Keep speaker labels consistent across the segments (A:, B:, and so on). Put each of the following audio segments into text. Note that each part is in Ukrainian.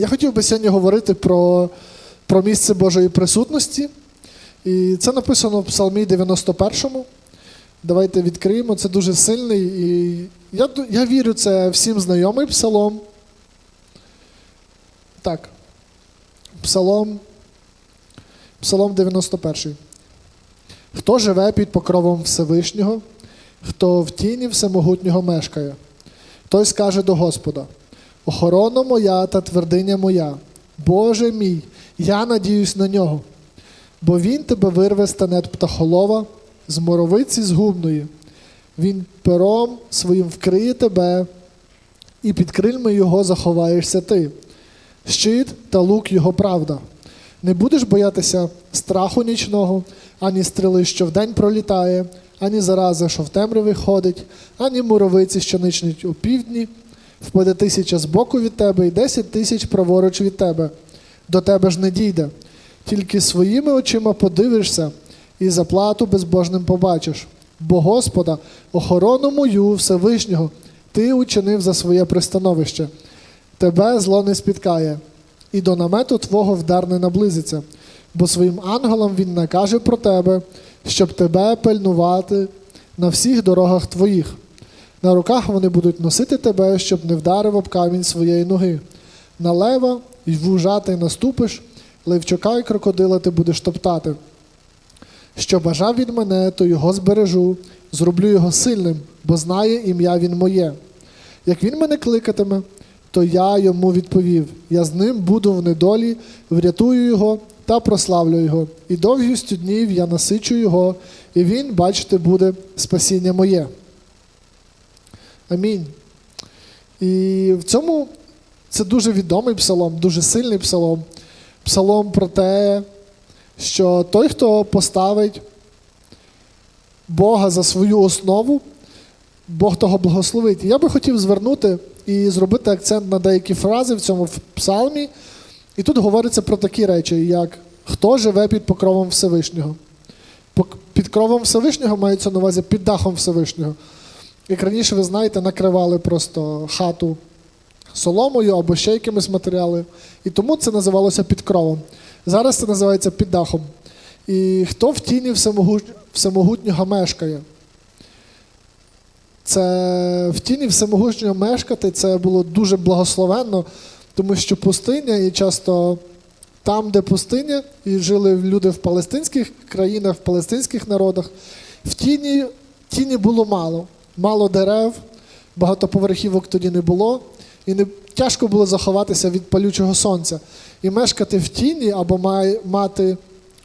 A: Я хотів би сьогодні говорити про, про місце Божої присутності. І це написано в Псалмі 91. Давайте відкриємо. Це дуже сильний. І я, я вірю, це всім знайомий псалом. Так. Псалом. Псалом 91. Хто живе під покровом Всевишнього, хто в тіні всемогутнього мешкає, той скаже до Господа: Охорона моя та твердиня моя, Боже мій, я надіюсь на нього, бо він тебе вирве з тенет птахолова, з моровиці згубної. Він пером своїм вкриє тебе, і під крильми його заховаєшся ти. Щит та лук його правда. Не будеш боятися страху нічного, ані стріли, що вдень пролітає, ані зарази, що в темряві ходить, ані муровиці, що ничнуть у півдні. Впаде тисяча збоку від тебе і десять тисяч праворуч від тебе. До тебе ж не дійде. Тільки своїми очима подивишся і заплату безбожним побачиш. Бо Господа, охорону мою Всевишнього, ти учинив за своє пристановище. Тебе зло не спіткає, і до намету твого вдар не наблизиться, бо своїм ангелам він накаже про тебе, щоб тебе пильнувати на всіх дорогах твоїх. На руках вони будуть носити тебе, щоб не вдарив об камінь своєї ноги. На лева й вужати наступиш, левчука й крокодила ти будеш топтати. Що бажав від мене, то його збережу, зроблю його сильним, бо знає ім'я він моє. Як він мене кликатиме, то я йому відповів: я з ним буду в недолі, врятую його та прославлю його. І довгістю днів я насичу його, і він, бачите, буде спасіння моє. Амінь. І в цьому це дуже відомий псалом, дуже сильний псалом. Псалом про те, що той, хто поставить Бога за свою основу, Бог того благословить. Я би хотів звернути і зробити акцент на деякі фрази в цьому псалмі. І тут говориться про такі речі, як хто живе під покровом Всевишнього. Під кровом Всевишнього мається на увазі під дахом Всевишнього. Як раніше, ви знаєте, накривали просто хату соломою або ще якимись матеріалами. І тому це називалося під кровом. Зараз це називається під дахом. І хто в тіні всемогут... всемогутнього мешкає? Це в тіні всемогутнього мешкати це було дуже благословенно, тому що пустиня і часто там, де пустиня, і жили люди в палестинських країнах, в палестинських народах, в тіні, тіні було мало. Мало дерев, багатоповерхівок тоді не було, і не, тяжко було заховатися від палючого сонця. І мешкати в тіні або мати,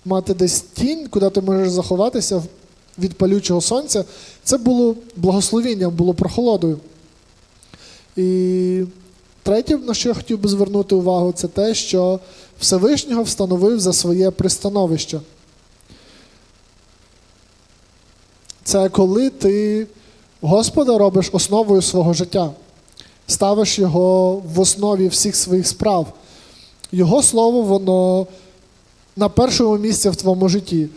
A: мати десь тінь, куди ти можеш заховатися від палючого сонця, це було благословінням, було прохолодою. І третє, на що я хотів би звернути увагу, це те, що Всевишнього встановив за своє пристановище. Це коли ти Господа робиш основою свого життя, ставиш його в основі всіх своїх справ. Його слово, воно на першому місці в твоєму житті,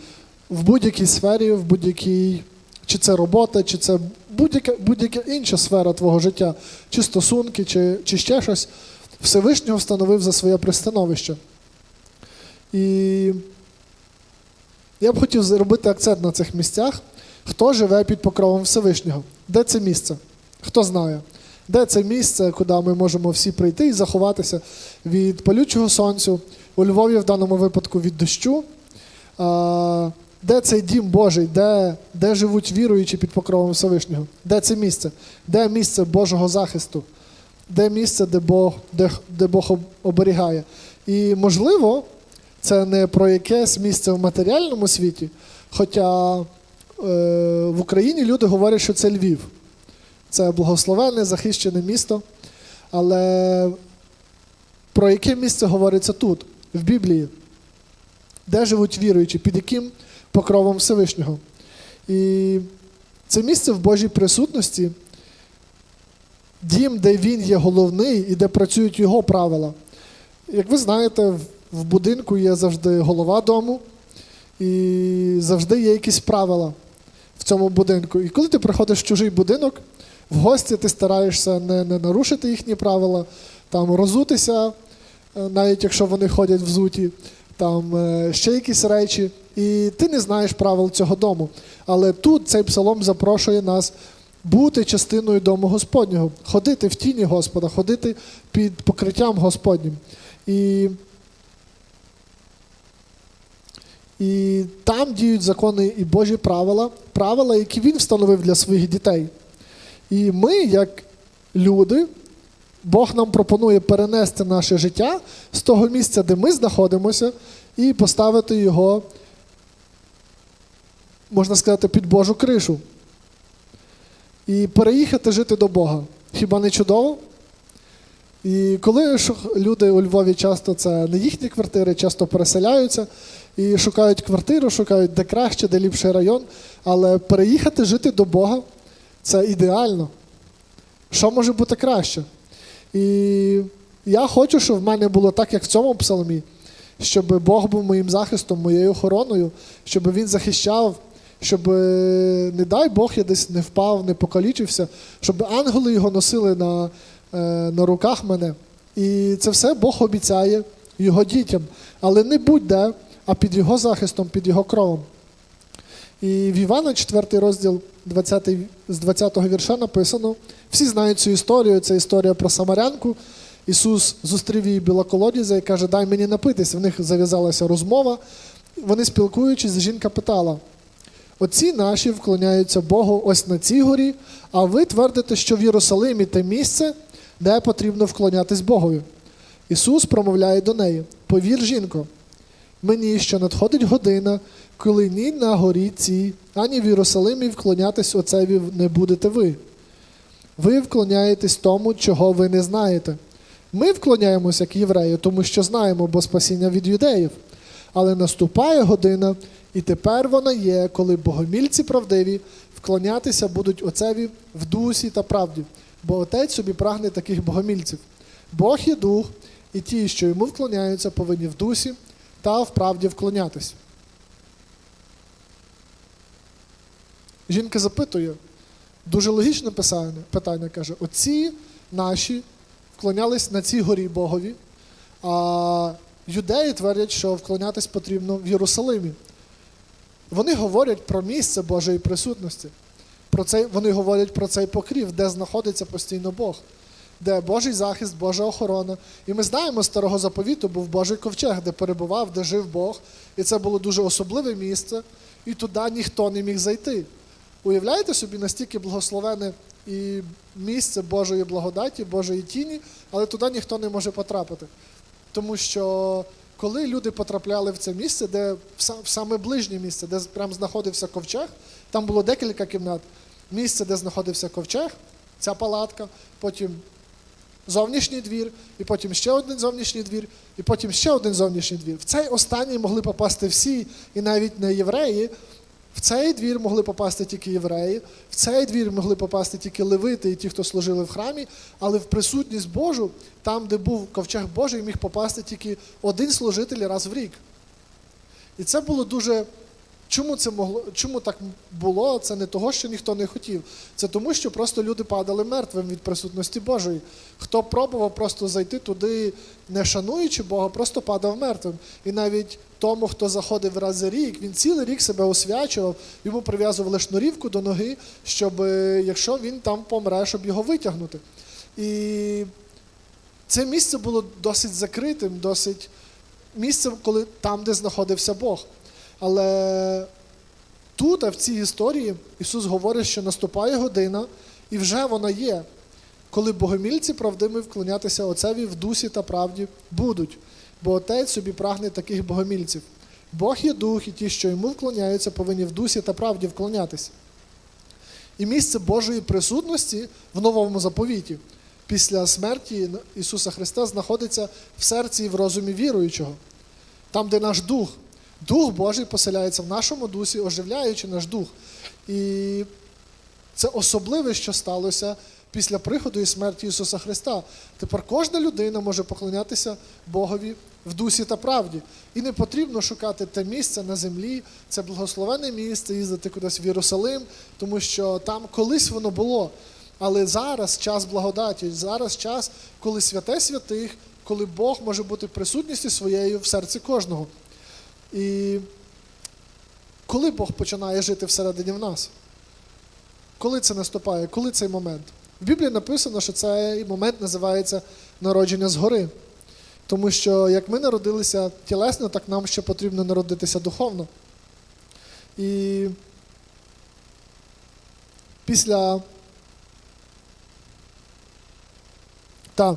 A: в будь-якій сфері, в будь-якій, чи це робота, чи це будь-яка, будь-яка інша сфера твого життя, чи стосунки, чи, чи ще щось, Всевишнього встановив за своє пристановище. І я б хотів зробити акцент на цих місцях. Хто живе під покровом Всевишнього? Де це місце? Хто знає? Де це місце, куди ми можемо всі прийти і заховатися від палючого сонцю, у Львові в даному випадку від дощу? Де цей дім Божий, де, де живуть віруючі під покровом Всевишнього? Де це місце? Де місце Божого захисту? Де місце, де Бог, де, де Бог оберігає? І можливо, це не про якесь місце в матеріальному світі, хоча в Україні люди говорять, що це Львів. Це благословенне, захищене місто. Але про яке місце говориться тут, в Біблії? Де живуть віруючі, під яким покровом Всевишнього? І це місце в Божій присутності, дім, де він є головний і де працюють його правила. Як ви знаєте, в- в будинку є завжди голова дому, і завжди є якісь правила в цьому будинку. І коли ти приходиш в чужий будинок, в гості ти стараєшся не, не нарушити їхні правила, там розутися, е, навіть якщо вони ходять взуті, там е, ще якісь речі, і ти не знаєш правил цього дому. Але тут цей псалом запрошує нас бути частиною дому Господнього, ходити в тіні Господа, ходити під покриттям Господнім. І, і там діють закони і Божі правила, правила, які він встановив для своїх дітей. І ми, як люди, Бог нам пропонує перенести наше життя з того місця, де ми знаходимося, і поставити його, можна сказати, під Божу кришу. І переїхати жити до Бога. Хіба не чудово? І коли люди у Львові часто це не їхні квартири, часто переселяються і шукають квартиру, шукають де краще, де ліпший район. Але переїхати жити до Бога це ідеально. Що може бути краще? І я хочу, щоб в мене було так, як в цьому псалмі, щоб Бог був моїм захистом, моєю охороною, щоб він захищав, щоб, е, не дай Бог, я десь не впав, не покалічився, щоб ангели його носили на, е, на руках мене. І це все Бог обіцяє його дітям. Але не будь-де, а під його захистом, під його кровом. І в Івана 4 розділ 20, з 20 вірша написано: всі знають цю історію, це історія про Самарянку. Ісус зустрів її біля колодязя і каже, дай мені напитися. В них зав'язалася розмова. Вони спілкуючись, жінка питала: Отці наші вклоняються Богу ось на цій горі, а ви твердите, що в Єрусалимі те місце, де потрібно вклонятись Богові. Ісус промовляє до неї: Повір, жінко, мені, що надходить година, коли ні на горі цій, ані в Єрусалимі вклонятись Отцеві не будете ви. Ви вклоняєтесь тому, чого ви не знаєте. Ми вклоняємося як євреї, тому що знаємо, бо спасіння від юдеїв. Але наступає година, і тепер вона є, коли богомільці правдиві вклонятися будуть Отцеві в дусі та правді, бо Отець собі прагне таких богомільців. Бог є дух, і ті, що йому вклоняються, повинні в дусі та в правді вклонятись. Жінка запитує, дуже логічне писання, питання каже: оці наші вклонялись на цій горі Богові, а юдеї твердять, що вклонятись потрібно в Єрусалимі. Вони говорять про місце Божої присутності. Про цей, вони говорять про цей покрів, де знаходиться постійно Бог, де Божий захист, Божа охорона. І ми знаємо, з старого заповіту був Божий ковчег, де перебував, де жив Бог. І це було дуже особливе місце, і туди ніхто не міг зайти. Уявляєте собі настільки благословене і місце Божої благодаті, Божої тіні, але туди ніхто не може потрапити. Тому що коли люди потрапляли в це місце, де в саме ближнє місце, де прям знаходився ковчег, там було декілька кімнат. Місце, де знаходився ковчег, ця палатка, потім зовнішній двір, і потім ще один зовнішній двір, і потім ще один зовнішній двір. В цей останній могли попасти всі, і навіть не євреї. В цей двір могли попасти тільки євреї, в цей двір могли попасти тільки левити і ті, хто служили в храмі, але в присутність Божу, там, де був ковчег Божий, міг попасти тільки один служитель раз в рік. І це було дуже. Чому це могло, чому так було? Це не того, що ніхто не хотів. Це тому, що просто люди падали мертвим від присутності Божої. Хто пробував просто зайти туди, не шануючи Бога, просто падав мертвим. І навіть тому, хто заходив раз за рік, він цілий рік себе освячував, йому прив'язували шнурівку до ноги, щоб е, якщо він там помре, щоб його витягнути. І це місце було досить закритим, досить місцем, коли там, де знаходився Бог. Але тут, а в цій історії, Ісус говорить, що наступає година, і вже вона є, коли богомільці правдими вклонятися Отцеві в дусі та правді будуть, бо Отець собі прагне таких богомільців. Бог є дух, і ті, що йому вклоняються, повинні в дусі та правді вклонятися. І місце Божої присутності в новому заповіті після смерті Ісуса Христа знаходиться в серці і в розумі віруючого, там, де наш дух. Дух Божий поселяється в нашому дусі, оживляючи наш дух. І це особливе, що сталося після приходу і смерті Ісуса Христа. Тепер кожна людина може поклонятися Богові в дусі та правді. І не потрібно шукати те місце на землі, це благословене місце, їздити кудись в Єрусалим, тому що там колись воно було. Але зараз час благодаті, зараз час, коли святе святих, коли Бог може бути присутністю своєю в серці кожного. І коли Бог починає жити всередині в нас? Коли це наступає? Коли цей момент? В Біблії написано, що цей момент називається народження згори. Тому що як ми народилися тілесно, так нам ще потрібно народитися духовно. І після. Так.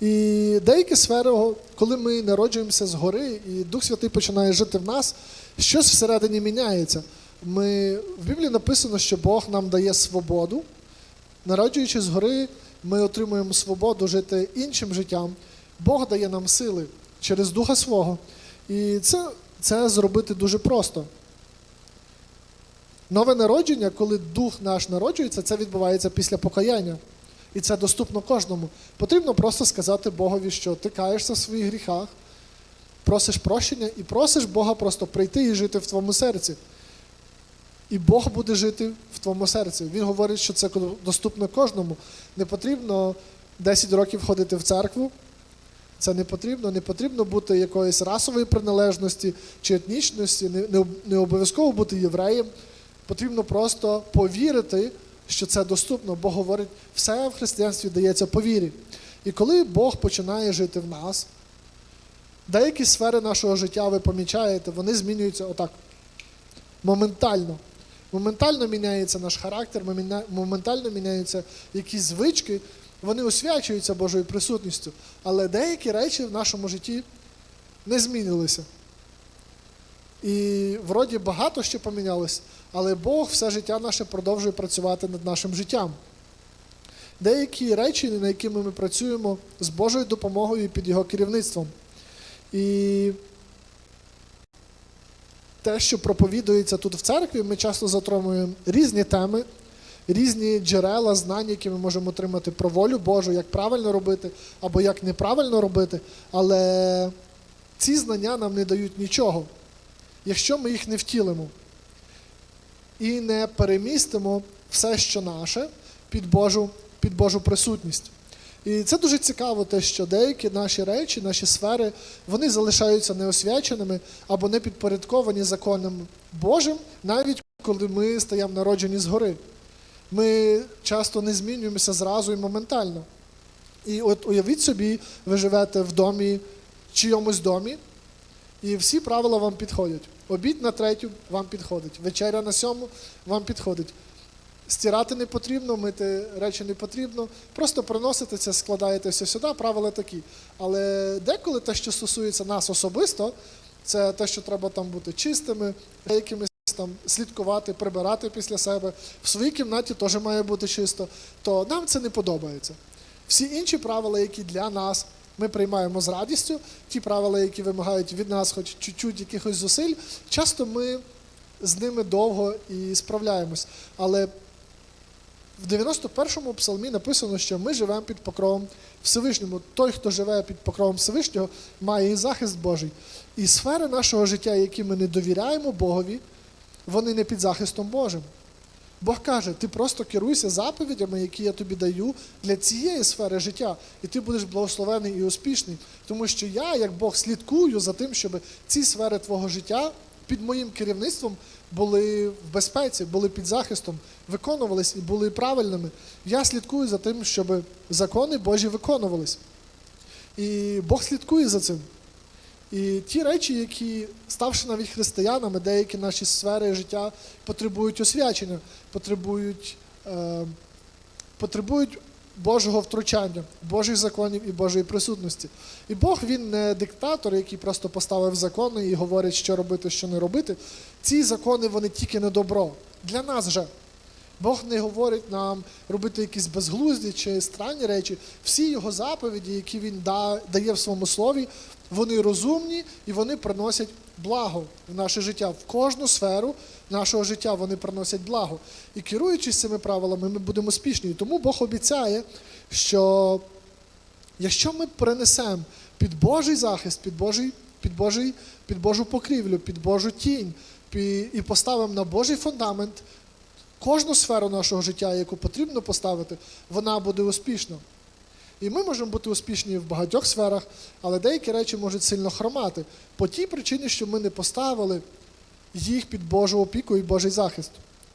A: І деякі сфери, коли ми народжуємося згори, і Дух Святий починає жити в нас, щось всередині міняється. Ми, в Біблії написано, що Бог нам дає свободу. Народжуючись згори, ми отримуємо свободу жити іншим життям. Бог дає нам сили через Духа Свого. І це, це зробити дуже просто. Нове народження, коли дух наш народжується, це відбувається після покаяння. І це доступно кожному. Потрібно просто сказати Богові, що ти каєшся в своїх гріхах, просиш прощення і просиш Бога просто прийти і жити в твоєму серці. І Бог буде жити в твоєму серці. Він говорить, що це доступно кожному. Не потрібно 10 років ходити в церкву. Це не потрібно, не потрібно бути якоїсь расової приналежності чи етнічності, не, не, не обов'язково бути євреєм. Потрібно просто повірити, що це доступно. Бог говорить, все в християнстві дається по вірі. І коли Бог починає жити в нас, деякі сфери нашого життя, ви помічаєте, вони змінюються отак. Моментально. Моментально міняється наш характер, моментально міняються якісь звички, вони освячуються Божою присутністю. Але деякі речі в нашому житті не змінилися. І вроді багато ще помінялось, але Бог все життя наше продовжує працювати над нашим життям. Деякі речі, над якими ми працюємо з Божою допомогою і під Його керівництвом. І те, що проповідується тут в церкві, ми часто затримуємо різні теми, різні джерела знань, які ми можемо отримати про волю Божу, як правильно робити або як неправильно робити. Але ці знання нам не дають нічого, якщо ми їх не втілимо і не перемістимо все, що наше, під Божу, під Божу присутність. І це дуже цікаво, те, що деякі наші речі, наші сфери, вони залишаються неосвяченими або не підпорядковані законом Божим, навіть коли ми стаємо народжені згори. Ми часто не змінюємося зразу і моментально. І от уявіть собі, ви живете в домі, чийомусь домі, і всі правила вам підходять. Обід на третю вам підходить, вечеря на сьому вам підходить. Стирати не потрібно, мити речі не потрібно. Просто приносите це, складаєтеся сюди, правила такі. Але деколи те, що стосується нас особисто, це те, що треба там бути чистими, якимись там слідкувати, прибирати після себе. В своїй кімнаті теж має бути чисто, то нам це не подобається. Всі інші правила, які для нас ми приймаємо з радістю, ті правила, які вимагають від нас хоч чуть-чуть якихось зусиль, часто ми з ними довго і справляємось. Але в 91-му псалмі написано, що ми живемо під покровом Всевишньому. Той, хто живе під покровом Всевишнього, має і захист Божий. І сфери нашого життя, які ми не довіряємо Богові, вони не під захистом Божим. Бог каже, ти просто керуйся заповідями, які я тобі даю для цієї сфери життя, і ти будеш благословений і успішний. Тому що я, як Бог, слідкую за тим, щоб ці сфери твого життя під моїм керівництвом були в безпеці, були під захистом, виконувались і були правильними. Я слідкую за тим, щоб закони Божі виконувались. І Бог слідкує за цим. І ті речі, які, ставши навіть християнами, деякі наші сфери життя потребують освячення, потребують е, потребують Божого втручання, Божих законів і Божої присутності. І Бог він не диктатор, який просто поставив закони і говорить, що робити, що не робити. Ці закони вони тільки на добро. Для нас же. Бог не говорить нам робити якісь безглузді чи странні речі. Всі його заповіді, які він дає в своєму слові, вони розумні і вони приносять благо в наше життя. В кожну сферу нашого життя вони приносять благо. І керуючись цими правилами, ми будемо успішні. І тому Бог обіцяє, що якщо ми перенесемо під Божий захист, під Божий, під Божий, під Божу покрівлю, під Божу тінь, і поставимо на Божий фундамент кожну сферу нашого життя, яку потрібно поставити, вона буде успішна. І ми можемо бути успішні в багатьох сферах, але деякі речі можуть сильно хромати по тій причині, що ми не поставили їх під Божу опіку і Божий захист,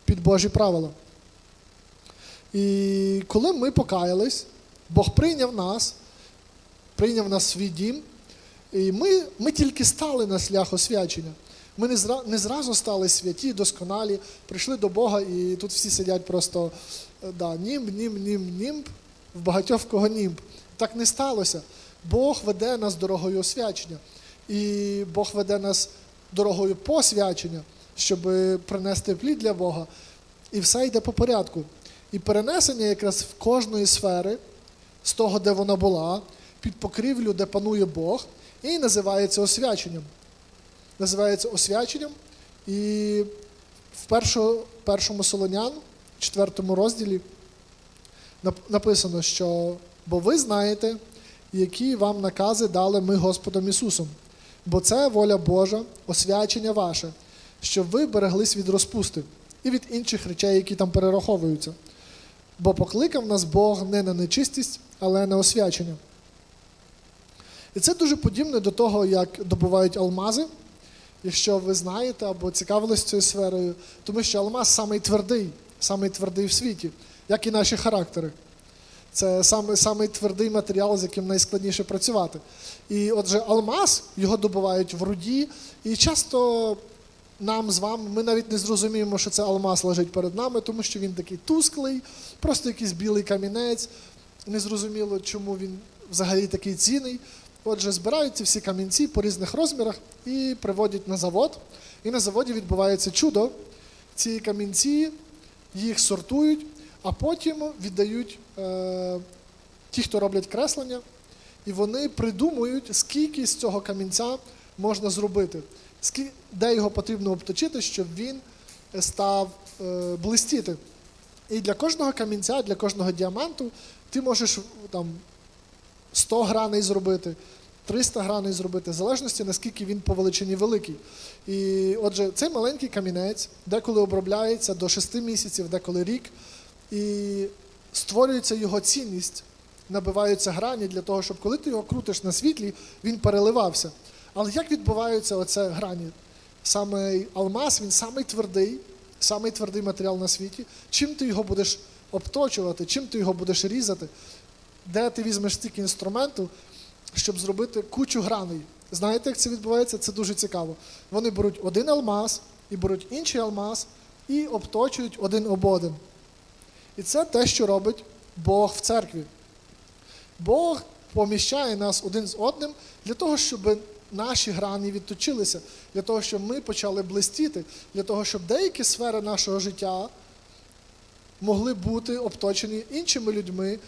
A: під Божі правила. І коли ми покаялись, Бог прийняв нас, прийняв нас свій дім, і ми, ми тільки стали на шлях освячення. Ми не, зра, не зразу стали святі, досконалі, прийшли до Бога, і тут всі сидять просто да, німб, німб, німб, німб, в багатьох в кого німб. Так не сталося. Бог веде нас дорогою освячення. І Бог веде нас дорогою посвячення, щоб принести плід для Бога. І все йде по порядку. І перенесення якраз в кожної сфери, з того, де вона була, під покрівлю, де панує Бог, і називається освяченням. Називається освяченням. І в першому, Солонян, четвертому розділі, написано, що бо ви знаєте, які вам накази дали ми Господом Ісусом. Бо це воля Божа, освячення ваше, щоб ви береглись від розпусти і від інших речей, які там перераховуються. Бо покликав нас Бог не на нечистість, але на освячення. І це дуже подібне до того, як добувають алмази, якщо ви знаєте або цікавились цією сферою, тому що алмаз самий твердий, самий твердий в світі, як і наші характери. Це саме, самий твердий матеріал, з яким найскладніше працювати. І отже, алмаз його добувають в руді, і часто нам з вами, ми навіть не зрозуміємо, що це алмаз лежить перед нами, тому що він такий тусклий, просто якийсь білий камінець. Незрозуміло, чому він взагалі такий цінний. Отже, збираються всі камінці по різних розмірах і приводять на завод. І на заводі відбувається чудо. Ці камінці їх сортують, а потім віддають е, ті, хто роблять креслення, і вони придумують, скільки з цього камінця можна зробити, де його потрібно обточити, щоб він став е, блистіти. І для кожного камінця, для кожного діаманту ти можеш там 100 граней зробити, 300 граней зробити, в залежності наскільки він по величині великий. І отже, цей маленький камінець деколи обробляється до 6 місяців, деколи рік, і створюється його цінність, набиваються грані для того, щоб коли ти його крутиш на світлі, він переливався. Але як відбуваються оце грані? Саме алмаз, він самий твердий, самий твердий матеріал на світі. Чим ти його будеш обточувати, чим ти його будеш різати, де ти візьмеш стільки інструменту, щоб зробити кучу граней. Знаєте, як це відбувається? Це дуже цікаво. Вони беруть один алмаз і беруть інший алмаз і обточують один об один. І це те, що робить Бог в церкві. Бог поміщає нас один з одним для того, щоб наші грані відточилися, для того, щоб ми почали блистіти, для того, щоб деякі сфери нашого життя могли бути обточені іншими людьми,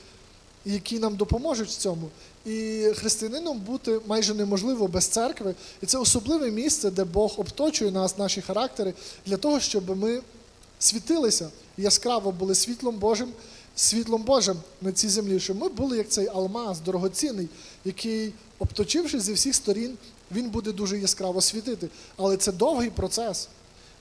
A: які нам допоможуть в цьому. І християнином бути майже неможливо без церкви. І це особливе місце, де Бог обточує нас, наші характери, для того, щоб ми світилися, яскраво були світлом Божим, світлом Божим на цій землі, щоб ми були як цей алмаз, дорогоцінний, який, обточивши зі всіх сторін, він буде дуже яскраво світити. Але це довгий процес.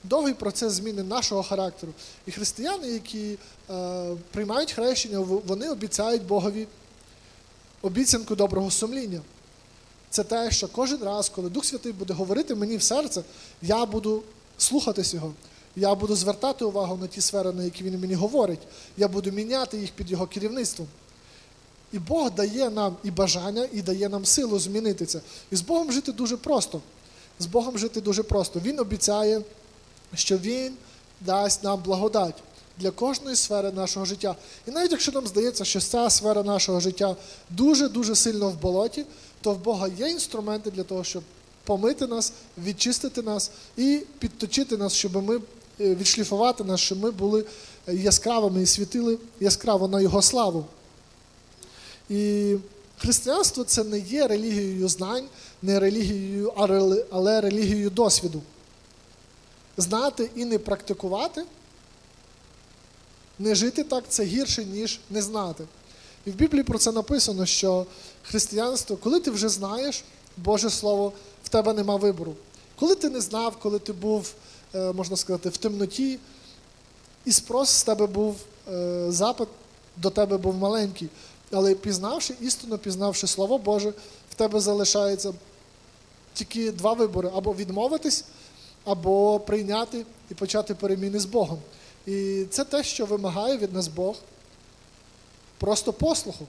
A: Довгий процес зміни нашого характеру. І християни, які е, приймають хрещення, вони обіцяють Богові обіцянку доброго сумління. Це те, що кожен раз, коли Дух Святий буде говорити мені в серце, я буду слухатись його. Я буду звертати увагу на ті сфери, на які він мені говорить. Я буду міняти їх під його керівництвом. І Бог дає нам і бажання, і дає нам силу змінити це. І з Богом жити дуже просто. З Богом жити дуже просто. Він обіцяє, що Він дасть нам благодать для кожної сфери нашого життя. І навіть якщо нам здається, що ця сфера нашого життя дуже-дуже сильно в болоті, то в Бога є інструменти для того, щоб помити нас, відчистити нас і підточити нас, щоб ми відшліфувати нас, щоб ми були е, яскравими і світили яскраво на Його славу. І християнство це не є релігією знань, не релігією, але релігією досвіду. Знати і не практикувати, не жити так це гірше, ніж не знати. І в Біблії про це написано, що християнство, коли ти вже знаєш Боже Слово, в тебе нема вибору. Коли ти не знав, коли ти був, е, можна сказати, в темноті, і спрос з тебе був, е, запит до тебе був маленький. Але пізнавши істину, пізнавши Слово Боже, в тебе залишається тільки два вибори: або відмовитись, або прийняти і почати переміни з Богом. І це те, що вимагає від нас Бог. Просто послуху.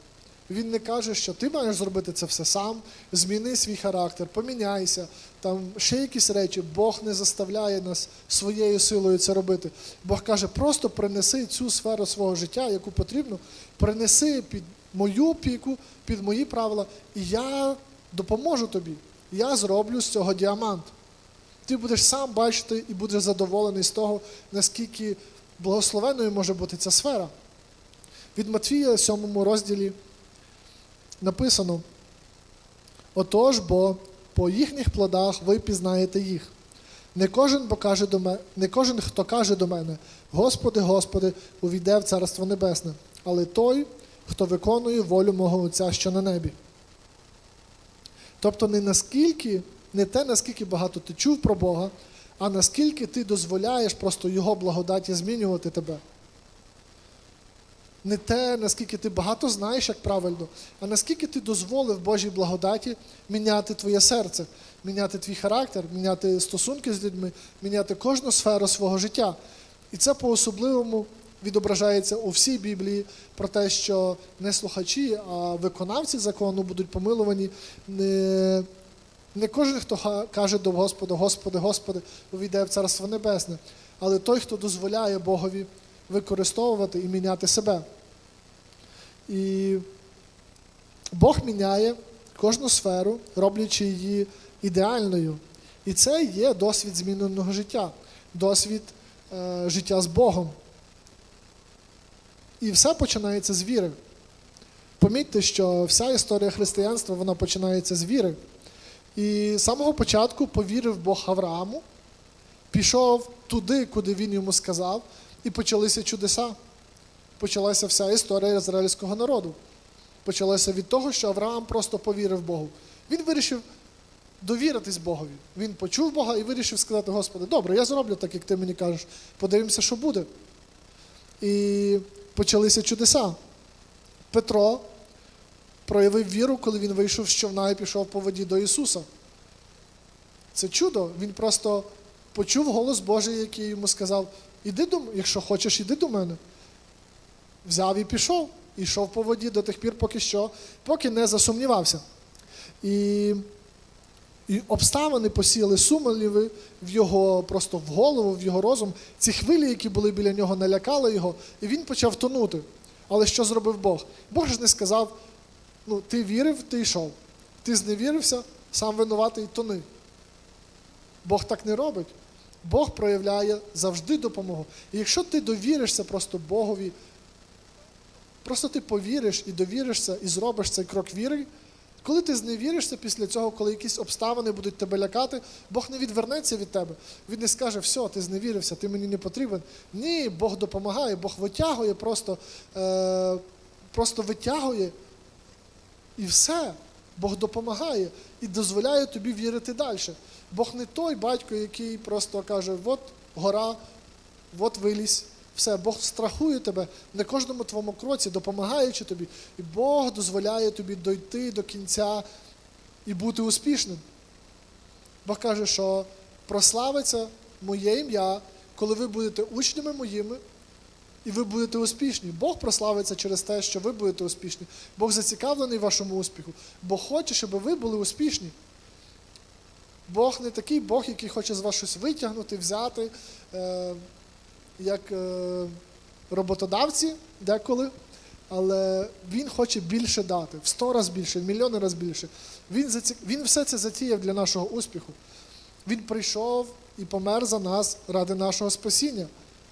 A: Він не каже, що ти маєш зробити це все сам, зміни свій характер, поміняйся, там ще якісь речі. Бог не заставляє нас своєю силою це робити. Бог каже, просто принеси цю сферу свого життя, яку потрібно, принеси під мою опіку, під мої правила, і я допоможу тобі. Я зроблю з цього діамант. Ти будеш сам бачити і будеш задоволений з того, наскільки благословенною може бути ця сфера. Від Матвія, 7 розділі, написано: Отож, бо по їхніх плодах ви пізнаєте їх. Не кожен, каже до мене, не кожен, хто каже до мене, Господи, Господи, увійде в Царство Небесне, але той, хто виконує волю мого Отця, що на небі. Тобто не наскільки, не те, наскільки багато ти чув про Бога, а наскільки ти дозволяєш просто Його благодаті змінювати тебе. Не те, наскільки ти багато знаєш, як правильно, а наскільки ти дозволив Божій благодаті міняти твоє серце, міняти твій характер, міняти стосунки з людьми, міняти кожну сферу свого життя. І це по-особливому відображається у всій Біблії про те, що не слухачі, а виконавці закону будуть помилувані. Не, не кожен, хто каже до Господа, Господи, Господи, увійде в Царство Небесне, але той, хто дозволяє Богові використовувати і міняти себе. І Бог міняє кожну сферу, роблячи її ідеальною. І це є досвід зміненого життя, досвід е, життя з Богом. І все починається з віри. Помітьте, що вся історія християнства вона починається з віри. І з самого початку повірив Бог Аврааму, пішов туди, куди він йому сказав, і почалися чудеса. Почалася вся історія ізраїльського народу. Почалося від того, що Авраам просто повірив Богу. Він вирішив довіритись Богові. Він почув Бога і вирішив сказати: Господи, добре, я зроблю так, як ти мені кажеш. Подивимося, що буде. І почалися чудеса. Петро проявив віру, коли він вийшов з човна і пішов по воді до Ісуса. Це чудо. Він просто почув голос Божий, який йому сказав: Іди до м- якщо хочеш, іди до мене. Взяв і пішов, і йшов по воді до тих пір, поки що, поки не засумнівався. І, і обставини посіяли сумніви в його просто в голову, в його розум. Ці хвилі, які були біля нього, налякали його, і він почав тонути. Але що зробив Бог? Бог ж не сказав: ну, ти вірив, ти йшов. Ти зневірився, сам винуватий тони. Бог так не робить. Бог проявляє завжди допомогу. І якщо ти довіришся просто Богові, просто ти повіриш і довіришся, і зробиш цей крок віри, коли ти зневіришся після цього, коли якісь обставини будуть тебе лякати, Бог не відвернеться від тебе. Він не скаже, все, ти зневірився, ти мені не потрібен. Ні, Бог допомагає, Бог витягує, просто, е, просто витягує і все. Бог допомагає і дозволяє тобі вірити далі. Бог не той батько, який просто каже: от гора, от вилізь. Все, Бог страхує тебе на кожному твоєму кроці, допомагаючи тобі. І Бог дозволяє тобі дойти до кінця і бути успішним. Бог каже, що прославиться моє ім'я, коли ви будете учнями моїми, і ви будете успішні. Бог прославиться через те, що ви будете успішні. Бог зацікавлений вашому успіху. Бог хоче, щоб ви були успішні. Бог не такий Бог, який хоче з вас щось витягнути, взяти, е, як е, роботодавці деколи, але Він хоче більше дати, в сто разів більше, в мільйони разів більше. Він, заці... він все це затіяв для нашого успіху. Він прийшов і помер за нас ради нашого спасіння.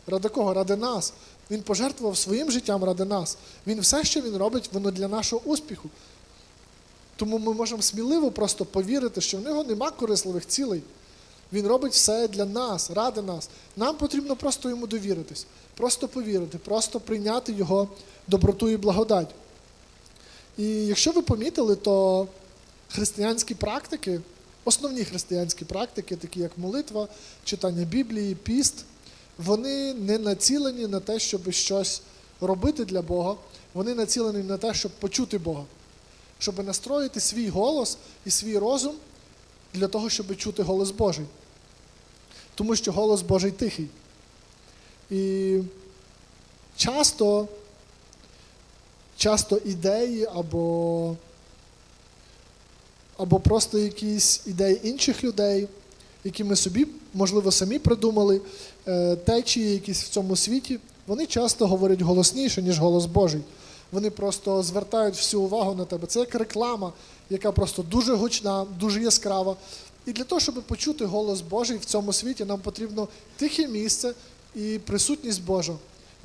A: Ради кого? Ради нас. Він пожертвував своїм життям ради нас. Він все, що він робить, воно для нашого успіху. Тому ми можемо сміливо просто повірити, що в нього нема корисливих цілей. Він робить все для нас, ради нас. Нам потрібно просто йому довіритись, просто повірити, просто прийняти його доброту і благодать. І якщо ви помітили, то християнські практики, основні християнські практики, такі як молитва, читання Біблії, піст, вони не націлені на те, щоб щось робити для Бога, вони націлені на те, щоб почути Бога, щоб настроїти свій голос і свій розум для того, щоб чути голос Божий. Тому що голос Божий тихий. І часто, часто ідеї або, або просто якісь ідеї інших людей, які ми собі, можливо, самі придумали, е, течії якісь в цьому світі, вони часто говорять голосніше, ніж голос Божий. Вони просто звертають всю увагу на тебе. Це як реклама, яка просто дуже гучна, дуже яскрава. І для того, щоб почути голос Божий в цьому світі, нам потрібно тихе місце і присутність Божа.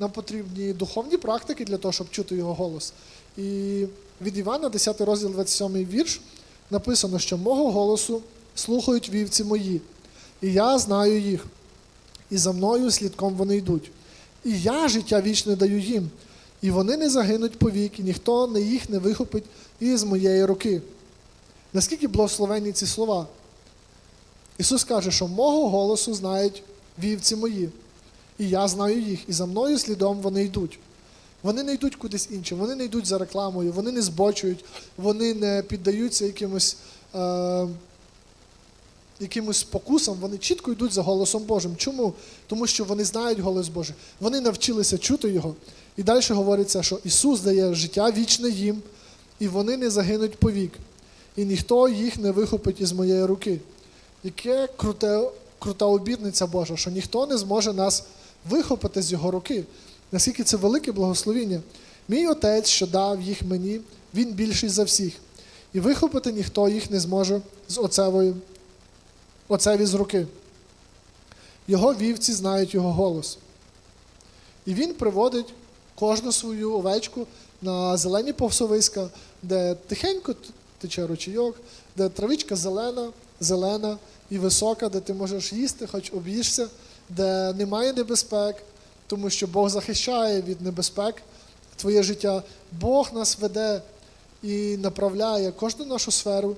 A: Нам потрібні духовні практики для того, щоб чути його голос. І від Івана, 10 розділ, 27 вірш, написано, що мого голосу слухають вівці мої, і я знаю їх, і за мною слідком вони йдуть. І я життя вічне даю їм, і вони не загинуть повік, і ніхто не їх не вихопить із моєї руки. Наскільки благословенні ці слова? Ісус каже, що мого голосу знають вівці мої, і я знаю їх, і за мною слідом вони йдуть. Вони не йдуть кудись іншим, вони не йдуть за рекламою, вони не збочують, вони не піддаються якимось, е, якимось спокусам, вони чітко йдуть за голосом Божим. Чому? Тому що вони знають голос Божий, вони навчилися чути його. І далі говориться, що Ісус дає життя вічне їм, і вони не загинуть повік, і ніхто їх не вихопить із моєї руки. Яке круте, крута обітниця Божа, що ніхто не зможе нас вихопити з його руки. Наскільки це велике благословіння. Мій отець, що дав їх мені, він більший за всіх. І вихопити ніхто їх не зможе з оцевої, оцеві з руки. Його вівці знають його голос. І він приводить кожну свою овечку на зелені повсовиська, де тихенько тече ручійок, де травичка зелена, зелена і висока, де ти можеш їсти, хоч об'їшся, де немає небезпек, тому що Бог захищає від небезпек твоє життя. Бог нас веде і направляє кожну нашу сферу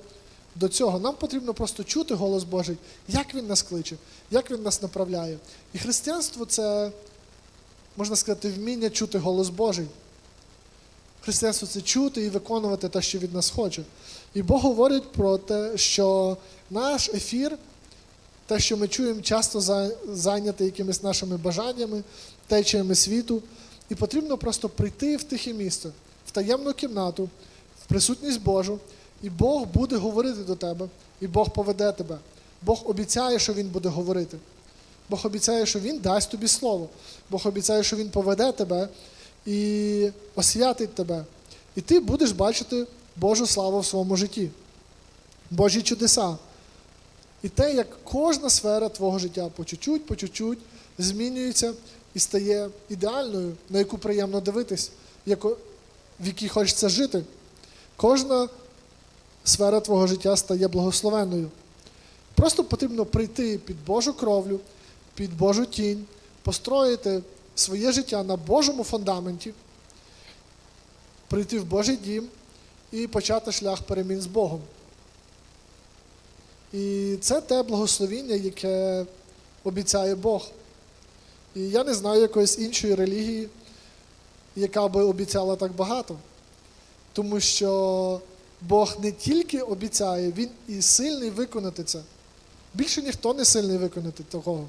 A: до цього. Нам потрібно просто чути голос Божий, як Він нас кличе, як Він нас направляє. І християнство це, можна сказати, вміння чути голос Божий. Християнство це чути і виконувати те, що від нас хоче. І Бог говорить про те, що наш ефір, те, що ми чуємо, часто зайняте якимись нашими бажаннями, течіями світу. І потрібно просто прийти в тихе місце, в таємну кімнату, в присутність Божу, і Бог буде говорити до тебе, і Бог поведе тебе. Бог обіцяє, що Він буде говорити. Бог обіцяє, що Він дасть тобі слово. Бог обіцяє, що Він поведе тебе і освятить тебе. І ти будеш бачити Божу славу в своєму житті, Божі чудеса. І те, як кожна сфера твого життя по чуть-чуть, по чуть-чуть змінюється і стає ідеальною, на яку приємно дивитись, в якій хочеться жити. Кожна сфера твого життя стає благословенною. Просто потрібно прийти під Божу кровлю, під Божу тінь, построїти своє життя на Божому фундаменті, прийти в Божий дім і почати шлях перемін з Богом. І це те благословіння, яке обіцяє Бог. І я не знаю якоїсь іншої релігії, яка би обіцяла так багато. Тому що Бог не тільки обіцяє, Він і сильний виконати це. Більше ніхто не сильний виконати такого.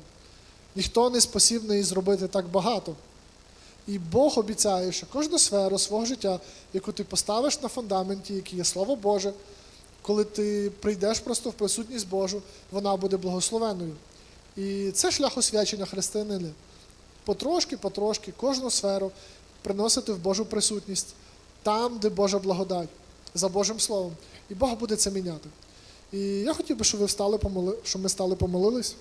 A: Ніхто не спосібний зробити так багато. І Бог обіцяє, що кожну сферу свого життя, яку ти поставиш на фундаменті, який є Слово Боже, коли ти прийдеш просто в присутність Божу, вона буде благословенною. І це шлях освячення християнина. Потрошки, потрошки, кожну сферу приносити в Божу присутність там, де Божа благодать, за Божим Словом. І Бог буде це міняти. І я хотів би, щоб ви встали, помоли... щоб ми стали помолились.